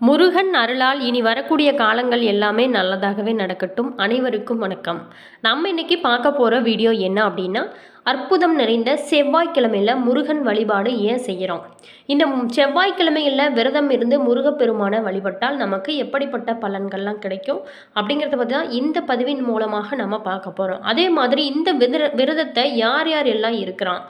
முருகன் அருளால் இனி வரக்கூடிய காலங்கள் எல்லாமே நல்லதாகவே நடக்கட்டும். அனைவருக்கும் வணக்கம். நம்ம இன்னைக்கு பார்க்க போகிற வீடியோ என்ன அப்படின்னா அற்புதம் நிறைந்த செவ்வாய்க்கிழமையில் முருகன் வழிபாடு ஏன் செய்கிறோம் இந்த செவ்வாய்க்கிழமையில் விரதம் இருந்து முருகப்பெருமானை வழிபட்டால் நமக்கு எப்படிப்பட்ட பலன்கள்லாம் கிடைக்கும் அப்படிங்கிறத பற்றி தான் இந்த பதிவின் மூலமாக நம்ம பார்க்க போகிறோம் அதே மாதிரி இந்த விர விரதத்தை யார் யார் எல்லாம் இருக்கிறான்?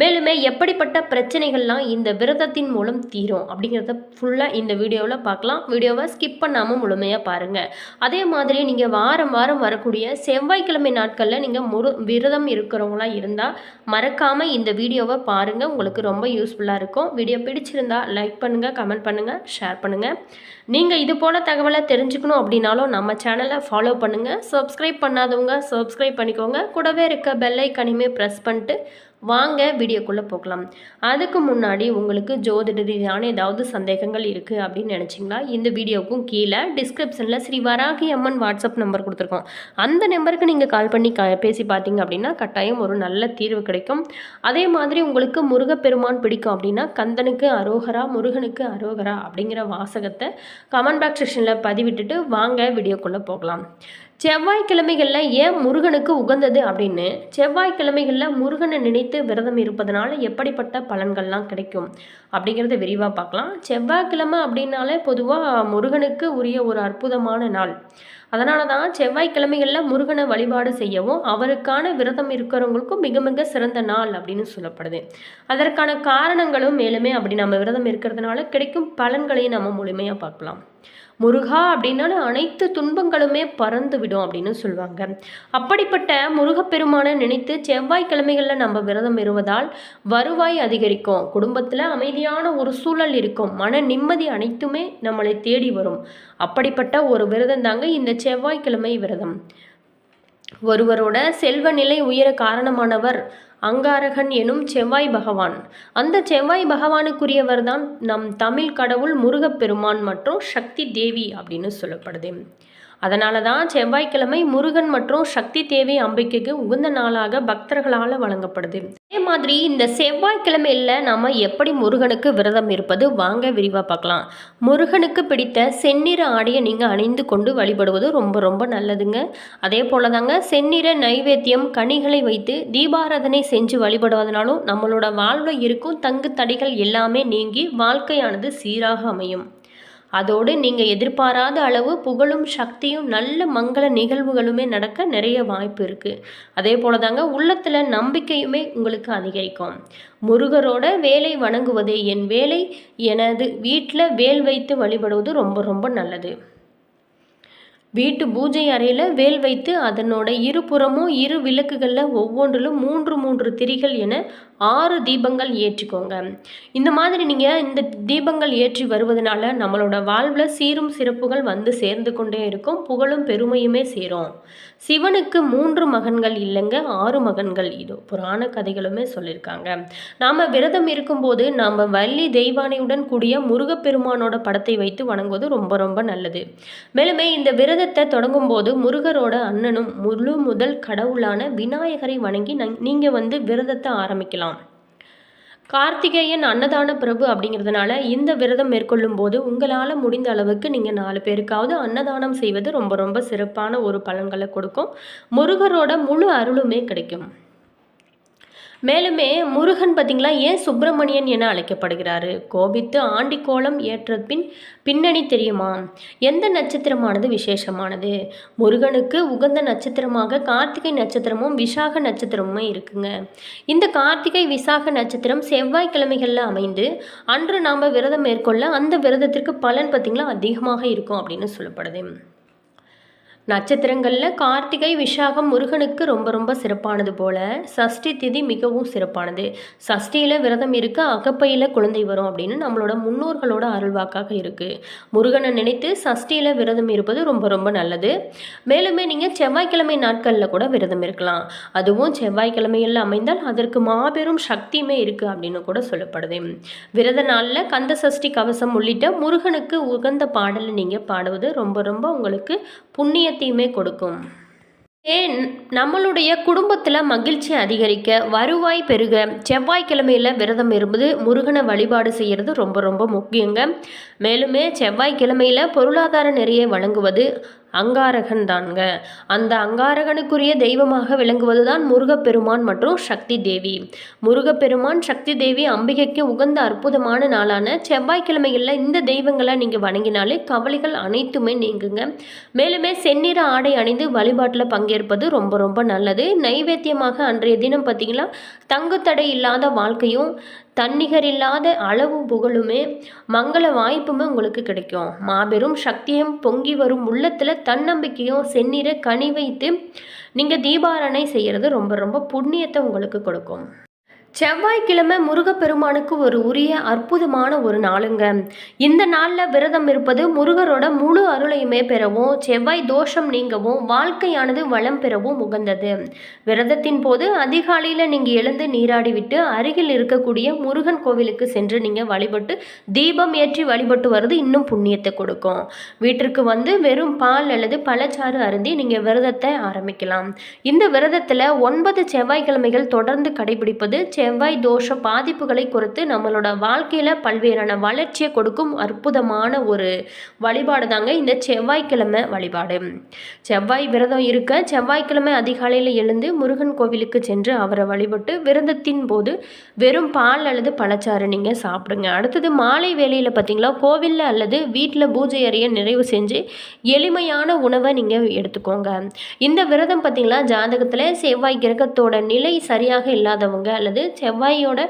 மேலுமே எப்படிப்பட்ட பிரச்சனைகள்லாம் இந்த விரதத்தின் மூலம் தீரும் அப்படிங்கிறத ஃபுல்லாக இந்த வீடியோவில் பார்க்கலாம். வீடியோவை ஸ்கிப் பண்ணாமல் முழுமையாக பாருங்கள் அதே மாதிரி நீங்கள் வாரம் வாரம் வரக்கூடிய செவ்வாய்க்கிழமை நாட்களில் நீங்கள் முரு விரதம் இருக்கிறவங்களா இருந்தால் மறக்காமல் இந்த வீடியோவை பாருங்கள் உங்களுக்கு ரொம்ப யூஸ்ஃபுல்லாக இருக்கும். வீடியோ பிடிச்சிருந்தா லைக் பண்ணுங்கள் கமெண்ட் பண்ணுங்கள் ஷேர் பண்ணுங்கள் நீங்கள் இது போல் தகவலை தெரிஞ்சுக்கணும் அப்படின்னாலும் நம்ம சேனலை ஃபாலோ பண்ணுங்கள் சப்ஸ்கிரைப் பண்ணாதவங்க சப்ஸ்கிரைப் பண்ணிக்கோங்க. கூடவே இருக்க பெல்லைக்கனையுமே ப்ரெஸ் பண்ணிட்டு வாங்க வீடியோக்குள்ளே போகலாம். அதுக்கு முன்னாடி உங்களுக்கு ஜோதிட ரீதியான ஏதாவது சந்தேகங்கள் இருக்குது அப்படின்னு நினச்சிங்களா? இந்த வீடியோவுக்கும் கீழே டிஸ்கிரிப்ஷனில் ஸ்ரீ வராகி அம்மன் வாட்ஸ்அப் நம்பர் கொடுத்துருக்கோம். அந்த நம்பருக்கு நீங்கள் கால் பண்ணி க பேசி பார்த்தீங்க அப்படின்னா கட்டாயம் ஒரு நல்ல தீர்வு கிடைக்கும். அதே மாதிரி உங்களுக்கு முருகப்பெருமான் பிடிக்கும் அப்படின்னா கந்தனுக்கு அரோகரா முருகனுக்கு அரோகரா அப்படிங்கிற வாசகத்தை கமெண்ட் பாக்ஸ் செக்ஷனில் பதிவிட்டுட்டு வாங்க வீடியோக்குள்ளே போகலாம். செவ்வாய்க்கிழமைகளில் ஏன் முருகனுக்கு உகந்தது அப்படின்னு? செவ்வாய்க்கிழமைகளில் முருகனை நினைத்து விரதம் இருப்பதனால எப்படிப்பட்ட பலன்கள்லாம் கிடைக்கும் அப்படிங்கிறத விரிவாக பார்க்கலாம். செவ்வாய்க்கிழமை அப்படின்னாலே பொதுவாக முருகனுக்கு உரிய ஒரு அற்புதமான நாள். அதனால தான் செவ்வாய்க்கிழமைகளில் முருகனை வழிபாடு செய்யவும் அவருக்கான விரதம் இருக்கிறவங்களுக்கும் மிக மிக சிறந்த நாள் அப்படின்னு சொல்லப்படுது. அதற்கான காரணங்களும் மேலுமே அப்படி நம்ம விரதம் இருக்கிறதுனால கிடைக்கும் பலன்களையும் நம்ம முழுமையாக பார்க்கலாம். முருகா அப்படின்னாலும் அனைத்து துன்பங்களுமே பறந்து விடும் அப்படின்னு சொல்லுவாங்க. அப்படிப்பட்ட முருகப்பெருமானை நினைத்து செவ்வாய்க்கிழமைகளில் நம்ம விரதம் இருவதால் வருவாய் அதிகரிக்கும். குடும்பத்தில் அமைதியான ஒரு சூழல் இருக்கும். மன நிம்மதி அனைத்துமே நம்மளை தேடி வரும். அப்படிப்பட்ட ஒரு விரதம் தாங்க இந்த செவ்வாய்க்கிழமை விரதம். ஒருவரோட செல்வ நிலை உயர காரணமானவர் அங்காரகன் எனும் செவ்வாய் பகவான். அந்த செவ்வாய் பகவானுக்குரியவர் தான் நம் தமிழ் கடவுள் முருகப்பெருமான் மற்றும் சக்தி தேவி அப்படின்னு சொல்லப்படுது. அதனால தான் செவ்வாய்க்கிழமை முருகன் மற்றும் சக்தி தேவி அம்பிக்கைக்கு உகந்த நாளாக பக்தர்களால் வழங்கப்படுது. அதே மாதிரி இந்த செவ்வாய்க்கிழமையில் நாம் எப்படி முருகனுக்கு விரதம் இருப்பது வாங்க விரிவாக பார்க்கலாம். முருகனுக்கு பிடித்த செந்நிற ஆடையை நீங்கள் அணிந்து கொண்டு வழிபடுவது ரொம்ப ரொம்ப நல்லதுங்க. அதே போல தாங்க செந்நிற நைவேத்தியம் கனிகளை வைத்து தீபாராதனை செஞ்சு வழிபடுவதனாலும் நம்மளோட வாழ்வில் இருக்கும் தங்கு தடைகள் எல்லாமே நீங்கி வாழ்க்கையானது சீராக அமையும். அதோடு நீங்கள் எதிர்பாராத அளவு புகழும் சக்தியும் நல்ல மங்கள நிகழ்வுகளுமே நடக்க நிறைய வாய்ப்பு இருக்குது அதே போல தாங்க உள்ளத்தில் நம்பிக்கையுமே உங்களுக்கு அதிகரிக்கும். முருகரோட வேலை வணங்குவதே என் வேலை எனது வீட்டில் வேல் வைத்து வழிபடுவது ரொம்ப ரொம்ப நல்லது. வீட்டு பூஜை அறையில் வேல் வைத்து அதனோட இருபுறமும் இரு விளக்குகளில் ஒவ்வொன்றிலும் மூன்று மூன்று திரிகள் என ஆறு தீபங்கள் ஏற்றிக்கோங்க. இந்த மாதிரி நீங்கள் இந்த தீபங்கள் ஏற்றி வருவதனால நம்மளோட வாழ்வில் சீரும் சிறப்புகள் வந்து சேர்ந்து கொண்டே இருக்கும் புகழும் பெருமையுமே சேரும். சிவனுக்கு மூன்று மகன்கள் இல்லைங்க ஆறு மகன்கள். இதோ புராண கதைகளுமே சொல்லியிருக்காங்க. நாம் விரதம் இருக்கும்போது நாம் வள்ளி தெய்வானையுடன் கூடிய முருகப்பெருமானோட படத்தை வைத்து வணங்குவது ரொம்ப ரொம்ப நல்லது. மேலுமே இந்த விரத விரதத்தை தொடங்கும்போது முருகரோட அண்ணனும் முழு முதல் கடவுளான விநாயகரை வணங்கி நீங்கள் வந்து விரதத்தை ஆரம்பிக்கலாம். கார்த்திகேயன் அன்னதான பிரபு அப்படிங்கிறதுனால இந்த விரதம் மேற்கொள்ளும் போது உங்களால் முடிந்த அளவுக்கு நீங்கள் நாலு பேருக்காவது அன்னதானம் செய்வது ரொம்ப ரொம்ப சிறப்பான ஒரு பலன்களை கொடுக்கும். முருகரோட முழு அருளுமே கிடைக்கும். மேலுமே முருகன் பார்த்திங்களா ஏன் சுப்பிரமணியன் என அழைக்கப்படுகிறாரு? கோபித்து ஆண்டிக்கோலம் ஏற்ற பின் பின்னணி தெரியுமா? எந்த நட்சத்திரமானது விசேஷமானது? முருகனுக்கு உகந்த நட்சத்திரமாக கார்த்திகை நட்சத்திரமும் விசாக நட்சத்திரமும் இருக்குங்க. இந்த கார்த்திகை விசாக நட்சத்திரம் செவ்வாய்க்கிழமைகளில் அமைந்து அன்று நாம் விரதம் மேற்கொள்ள அந்த விரதத்திற்கு பலன் பார்த்திங்களா அதிகமாக இருக்கும் அப்படின்னு சொல்லப்படுது. நட்சத்திரங்களில் கார்த்திகை விஷாகம் முருகனுக்கு ரொம்ப ரொம்ப சிறப்பானது போல சஷ்டி திதி மிகவும் சிறப்பானது. சஷ்டியில் விரதம் இருக்க அகப்பையில் குழந்தை வரும் அப்படின்னு நம்மளோட முன்னோர்களோட அருள்வாக்காக இருக்குது முருகனை நினைத்து சஷ்டியில் விரதம் இருப்பது ரொம்ப ரொம்ப நல்லது. மேலுமே நீங்கள் செவ்வாய்க்கிழமை நாட்களில் கூட விரதம் இருக்கலாம். அதுவும் செவ்வாய்க்கிழமையில் அமைந்தால் அதற்கு மாபெரும் சக்தியுமே இருக்குது அப்படின்னு கூட சொல்லப்படுது. விரத நாளில் கந்த சஷ்டி கவசம் உள்ளிட்ட முருகனுக்கு உகந்த பாடலை நீங்கள் பாடுவது ரொம்ப ரொம்ப உங்களுக்கு புண்ணிய புண்ணியத்தையுமே கொடுக்கும். ஏன் நம்மளுடைய குடும்பத்தில் மகிழ்ச்சி அதிகரிக்க வருவாய் பெருக செவ்வாய்க்கிழமையில் விரதம் இருப்பது முருகனை வழிபாடு செய்கிறது ரொம்ப ரொம்ப முக்கியங்க. மேலுமே செவ்வாய்க்கிழமையில் பொருளாதார நிறைய வழங்குவது அங்காரகன் தான்ங்க அந்த அங்காரகனுக்குரிய தெய்வமாக விளங்குவது தான் முருகப்பெருமான் மற்றும் சக்தி தேவி முருகப்பெருமான் சக்தி தேவி அம்பிகைக்கு உகந்த அற்புதமான நாளான செவ்வாய்க்கிழமைகளில் இந்த தெய்வங்களை நீங்கள் வணங்கினாலே கவலைகள் அனைத்துமே நீங்குங்க. மேலுமே செந்நிற ஆடை அணிந்து வழிபாட்டில் பங்கேற்பது ரொம்ப ரொம்ப நல்லது. நைவேத்தியமாக அன்றைய தினம் பார்த்தீங்கன்னா தங்குத்தடை இல்லாத வாழ்க்கையும் தன்னிகரில்லாத அளவும் அளவு புகழுமே மங்கள வாய்ப்புமே உங்களுக்கு கிடைக்கும். மாபெரும் சக்தியும் பொங்கி வரும் உள்ளத்தில் தன்னம்பிக்கையும் செந்நிற கனி வைத்து நீங்கள் தீபாரணை செய்கிறது ரொம்ப ரொம்ப புண்ணியத்தை உங்களுக்கு கொடுக்கும். செவ்வாய்க்கிழமை முருகப்பெருமானுக்கு ஒரு உரிய அற்புதமான ஒரு நாளுங்க. இந்த நாளில் விரதம் இருப்பது முருகரோட முழு அருளையுமே பெறவும் செவ்வாய் தோஷம் நீங்கவும் வாழ்க்கையானது வளம் பெறவும் உகந்தது. விரதத்தின் போது அதிகாலையில் நீங்கள் எழுந்து நீராடி விட்டு அருகில் இருக்கக்கூடிய முருகன் கோவிலுக்கு சென்று நீங்கள் வழிபட்டு தீபம் ஏற்றி வழிபட்டு வர்றது இன்னும் புண்ணியத்தை கொடுக்கும். வீட்டிற்கு வந்து வெறும் பால் அல்லது பழச்சாறு அருந்தி நீங்கள் விரதத்தை ஆரம்பிக்கலாம். இந்த விரதத்தில் ஒன்பது செவ்வாய்க்கிழமைகள் தொடர்ந்து கடைபிடிப்பது செவ்வாய் தோஷ பாதிப்புகளை குறித்து நம்மளோட வாழ்க்கையில் பல்வேறான வளர்ச்சியை கொடுக்கும் அற்புதமான ஒரு வழிபாடு தாங்க இந்த செவ்வாய்க்கிழமை வழிபாடு. செவ்வாய் விரதம் இருக்க செவ்வாய்க்கிழமை அதிகாலையில் எழுந்து முருகன் கோவிலுக்கு சென்று அவரை வழிபட்டு விரதத்தின் போது வெறும் பால் அல்லது பழச்சாறு நீங்கள் சாப்பிடுங்க. அடுத்தது மாலை வேலையில் பார்த்தீங்களா கோவிலில் அல்லது வீட்டில் பூஜை அறையை நிறைவு செஞ்சு எளிமையான உணவை நீங்கள் எடுத்துக்கோங்க. இந்த விரதம் பார்த்தீங்களா ஜாதகத்தில் செவ்வாய் கிரகத்தோட நிலை சரியாக இல்லாதவங்க அல்லது செவ்வாயோட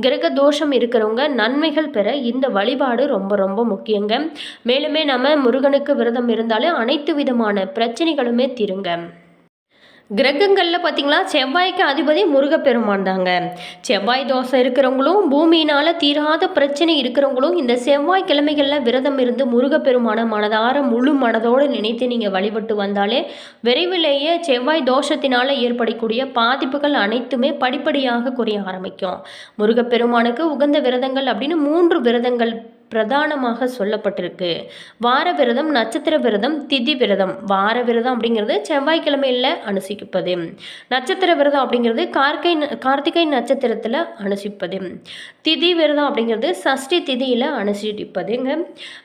கிரக தோஷம் இருக்கிறவங்க நன்மைகள் பெற இந்த வழிபாடு ரொம்ப ரொம்ப முக்கியங்க. மேலுமே நம்ம முருகனுக்கு விரதம் இருந்தாலே அனைத்து விதமான பிரச்சனைகளுமே தீருங்க. கிரகங்களில் பார்த்திங்களா செவ்வாய்க்கு அதிபதி முருகப்பெருமான் தாங்க. செவ்வாய் தோசை இருக்கிறவங்களும் பூமியினால் தீராத பிரச்சனை இருக்கிறவங்களும் இந்த செவ்வாய் கிழமைகளில் விரதம் இருந்து முருகப்பெருமான மனதார முழு மனதோடு நினைத்து நீங்கள் வழிபட்டு வந்தாலே விரைவிலேயே செவ்வாய் தோஷத்தினால் ஏற்படக்கூடிய பாதிப்புகள் அனைத்துமே படிப்படியாக குறைய ஆரம்பிக்கும். முருகப்பெருமானுக்கு உகந்த விரதங்கள் அப்படின்னு மூன்று விரதங்கள் பிரதானமாக சொல்லப்பட்டிருக்கு. வார விரதம் நட்சத்திர விரதம் திதி விரதம். வார விரதம் அப்படிங்கிறது செவ்வாய்க்கிழமையில் அனுசிப்பது. நட்சத்திர விரதம் அப்படிங்கிறது கார்கை கார்த்திகை நட்சத்திரத்தில் அனுசிப்பது. திதி விரதம் அப்படிங்கிறது சஷ்டி திதியில் அனுசிப்பதுங்க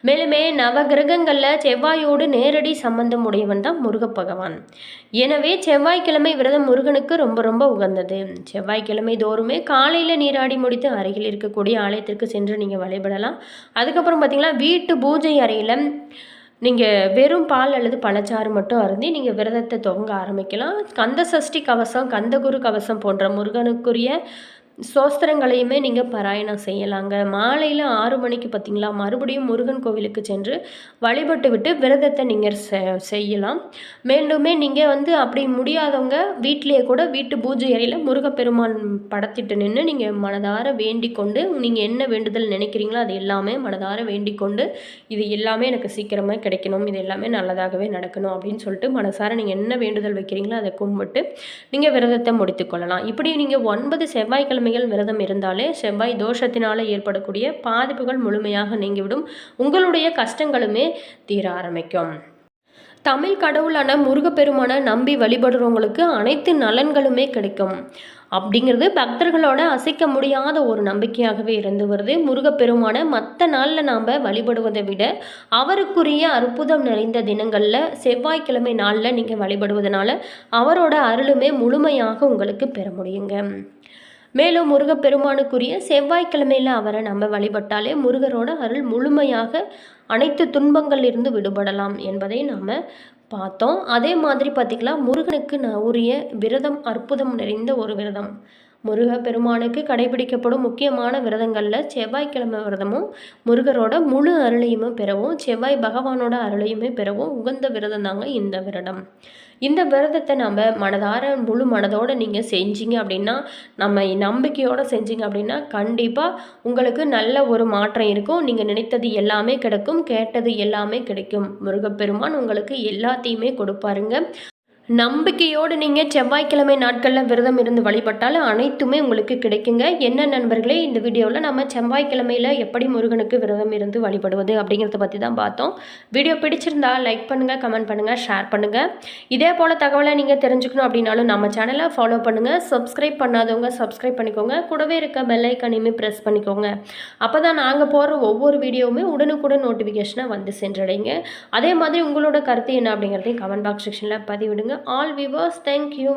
மேலுமே நவ கிரகங்களில் செவ்வாயோடு நேரடி சம்பந்தம் உடையவன் தான் முருக பகவான். எனவே செவ்வாய்க்கிழமை விரதம் முருகனுக்கு ரொம்ப ரொம்ப உகந்தது. செவ்வாய்க்கிழமை தோறுமே காலையில் நீராடி முடித்து அருகில் இருக்கக்கூடிய ஆலயத்திற்கு சென்று நீங்கள் வழிபடலாம். அதுக்கப்புறம் பார்த்திங்கன்னா வீட்டு பூஜை அறையில் நீங்கள் வெறும் பால் அல்லது பழச்சாறு மட்டும் அருந்தி நீங்கள் விரதத்தை துவங்க ஆரம்பிக்கலாம். கந்த சஷ்டி கவசம் கந்தகுரு கவசம் போன்ற முருகனுக்குரிய சோஸ்திரங்களையுமே நீங்கள் பாராயணம் செய்யலாங்க. மாலையில் ஆறு மணிக்கு பார்த்தீங்களா மறுபடியும் முருகன் கோவிலுக்கு சென்று வழிபட்டு விட்டு விரதத்தை நீங்கள் செய்யலாம். மீண்டுமே நீங்கள் வந்து அப்படி முடியாதவங்க வீட்டிலேயே கூட வீட்டு பூஜை அறையில் முருகப்பெருமான் படத்திட்டு நின்று நீங்கள் மனதார வேண்டிக் கொண்டு நீங்கள் என்ன வேண்டுதல் நினைக்கிறீங்களோ அது எல்லாமே மனதார வேண்டிக் கொண்டு இது எல்லாமே எனக்கு சீக்கிரமாக கிடைக்கணும் இது எல்லாமே நல்லதாகவே நடக்கணும் அப்படின்னு சொல்லிட்டு மனசார நீங்கள் என்ன வேண்டுதல் வைக்கிறீங்களோ அதை கும்பிட்டு நீங்கள் விரதத்தை முடித்துக்கொள்ளலாம் இப்படி நீங்கள் ஒன்பது செவ்வாய்க்கிழமை சனிக்கிழமைகள் விரதம் இருந்தாலே செவ்வாய் தோஷத்தினால் ஏற்படக்கூடிய பாதிப்புகள் முழுமையாக நீங்கிவிடும். உங்களுடைய கஷ்டங்களுமே தீர ஆரம்பிக்கும். தமிழ் கடவுளான முருகப்பெருமானை நம்பி வழிபடுறவங்களுக்கு அனைத்து நலன்களுமே கிடைக்கும். அப்படிங்கிறது பக்தர்களோட அசைக்க முடியாத ஒரு நம்பிக்கையாகவே இருந்து வருது. முருகப்பெருமான மற்ற நாளில் நாம் வழிபடுவதை விட அவருக்குரிய அற்புதம் நிறைந்த தினங்களில் செவ்வாய்க்கிழமை நாளில் நீங்கள் வழிபடுவதனால அவரோட அருளுமே முழுமையாக உங்களுக்கு பெற முடியுங்க. மேலும் முருகப்பெருமானுக்குரிய செவ்வாய்க்கிழமையில் அவரை நம்ம வழிபட்டாலே முருகரோட அருள் முழுமையாக அனைத்து துன்பங்களிலிருந்து விடுபடலாம் என்பதை நாம் பார்த்தோம். அதே மாதிரி பார்த்திங்களா முருகனுக்கு நான் உரிய விரதம் அற்புதம் நிறைந்த ஒரு விரதம். முருக பெருமானுக்கு கடைபிடிக்கப்படும் முக்கியமான விரதங்களில் செவ்வாய்க்கிழமை விரதமும் முருகரோட முழு அருளையுமே பெறவும் செவ்வாய் பகவானோட அருளையுமே பெறவும் உகந்த விரதம் தாங்க இந்த விரதம். இந்த விரதத்தை நம்ம மனதார முழு மனதோடு நீங்கள் செஞ்சீங்க அப்படின்னா நம்ம நம்பிக்கையோடு செஞ்சீங்க அப்படின்னா கண்டிப்பாக உங்களுக்கு நல்ல ஒரு மாற்றம் இருக்கும். நீங்கள் நினைத்தது எல்லாமே கிடைக்கும் கேட்டது எல்லாமே கிடைக்கும். முருகப்பெருமான் உங்களுக்கு எல்லாத்தையுமே கொடுப்பாருங்க. நம்பிக்கையோடு நீங்கள் செவ்வாய்க்கிழமை நாட்களில் விரதம் இருந்து வழிபட்டாலும் அனைத்துமே உங்களுக்கு கிடைக்குங்க. என்ன நண்பர்களே இந்த வீடியோவில் நம்ம செவ்வாய்க்கிழமையில் எப்படி முருகனுக்கு விரதம் இருந்து வழிபடுவது அப்படிங்கிறத பற்றி தான் பார்த்தோம். வீடியோ பிடிச்சிருந்தா லைக் பண்ணுங்கள் கமெண்ட் பண்ணுங்கள் ஷேர் பண்ணுங்கள் இதே போல் தகவலை நீங்கள் தெரிஞ்சுக்கணும் அப்படின்னாலும் நம்ம சேனலை ஃபாலோ பண்ணுங்கள் சப்ஸ்கிரைப் பண்ணாதவங்க சப்ஸ்கிரைப் பண்ணிக்கோங்க. கூடவே இருக்க பெல்லைக்கனையுமே ப்ரெஸ் பண்ணிக்கோங்க. அப்போ தான் நாங்கள் போகிற ஒவ்வொரு வீடியோவுமே உடனுக்குடன் நோட்டிஃபிகேஷனாக வந்து சென்றடைங்க அதே மாதிரி உங்களோட கருத்து என்ன அப்படிங்கிறதையும் கமெண்ட் பாக்ஸ் செக்ஷனில் பதிவிடுங்க. All viewers thank you